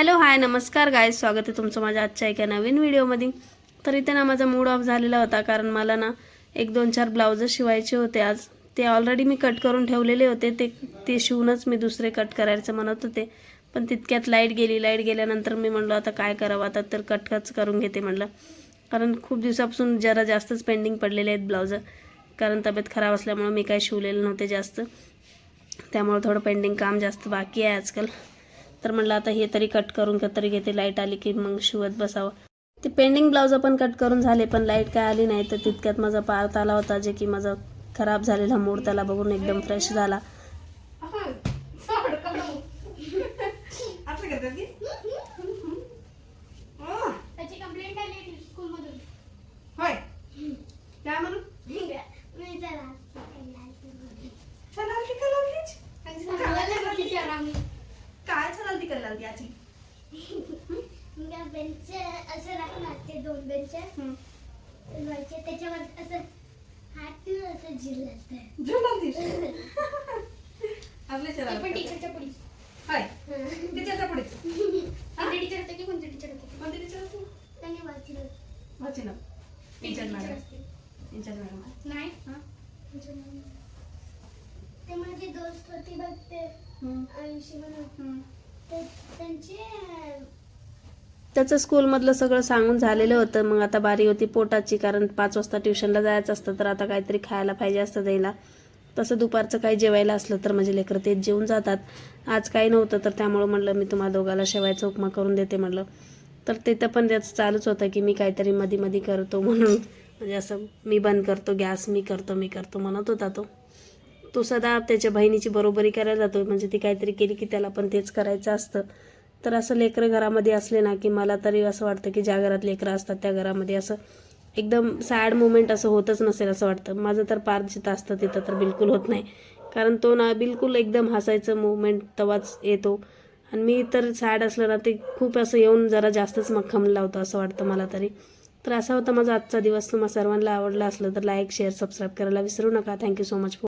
Hello hi नमस्कार गाय स्वागत आहे तुमचं माझ्या आजच्या एका नवीन व्हिडिओमध्ये. तर इथे ना माझा मूड ऑफ झालेला होता कारण मला ना एक दोन चार ब्लाउज शिवायचे होते आज. ते ऑलरेडी मी कट करून ठेवलेले होते. ते ते शिवूनच मी दुसरे कट करायचं म्हणत होते. पण तितक्यात लाइट गेली. लाइट गेल्यानंतर मी म्हणलो आता काय करावं? आता तर कटकच करून घेते म्हणलं. कारण खूप दिवसापासून जरा जास्तच पेंडिंग पडलेले आहेत ब्लाउज. कारण तब्येत खराब असल्यामुळं मी काय शिवलेले नव्हते जास्त. त्यामुळं थोडं पेंडिंग काम जास्त बाकी आहे आजकाल. तर म्हटलं आता हे तरी कट करून का तरी घेते. लाइट आली की मग शिवत बसावं. ते पेंडिंग ब्लाऊज पण कट करून झाले पण लाइट काय आली नाही. तर तितक्यात माझा पार्थ आला होता जे की माझा खराब झालेला मूड त्याला बघून एकदम फ्रेश झाला. हो, कंप्लेंट आली स्कूलमधून होय काय म्हणून मी जरा चला ती कलावलीच आणि सांगायला बघितली आम्ही काय चला ती कलावली आजी बेंच असं राखणार ते दोन बेंच व्हायचे त्याच्यावर असं हात असं जिरलं झुलावली आपले ते चला पण टीचरच्या पुढे होय. टीचरच्या पुढे कोणते टीचर होते की कोणते टीचर होते? कोणते टीचर होते? त्यांनी वाचलं. वाची ना टीचर मॅडम. टीचर मॅडम नाही? हा. ते माझे दोस्त होती बघ ते. ऐंशी म्हणून त्याचं स्कूलमधलं सगळं सांगून झालेलं होतं. मग आता बारी होती पोटाची कारण पाच वाजता ट्युशनला जायचं असतं तर आता काहीतरी खायला पाहिजे असतं द्यायला तसं दुपारचं काही जेवायला असलं तर म्हणजे लेकरं तेच जेवून जातात. आज काही नव्हतं तर त्यामुळं म्हणलं मी तुम्हाला दोघाला शेवायचा उपमा करून देते म्हणलं. तर तिथं पण त्याचं चालूच होतं की मी काहीतरी मधी मधी करतो म्हणून. म्हणजे असं मी बंद करतो गॅस मी करतो मी करतो म्हणत होता तो. तो सदा त्याच्या बहिणीची बरोबरी करायला जातो. म्हणजे ती काहीतरी केली की त्याला पण तेच करायचं असतं. तर असं लेकरं घरामध्ये असले ना की मला तरी असं वाटतं की ज्या घरात लेकरं असतात त्या घरामध्ये असं एकदम सॅड मुमेंट असं होतच नसेल असं वाटतं. माझं तर पार जिथं असतं तिथं तर बिलकुल होत नाही. कारण तो ना बिलकुल एकदम हसायचं मुवमेंट तवाच येतो. आणि मी तर सॅड असलं ना ते खूप असं येऊन जरा जास्तच मक्खम लावतो असं वाटतं मला तरी. तर असा होता माझा आजचा दिवस. तुम्हाला सर्वांना आवडला असलं तर लाईक शेअर सबस्क्राईब करायला विसरू नका. Thank you so much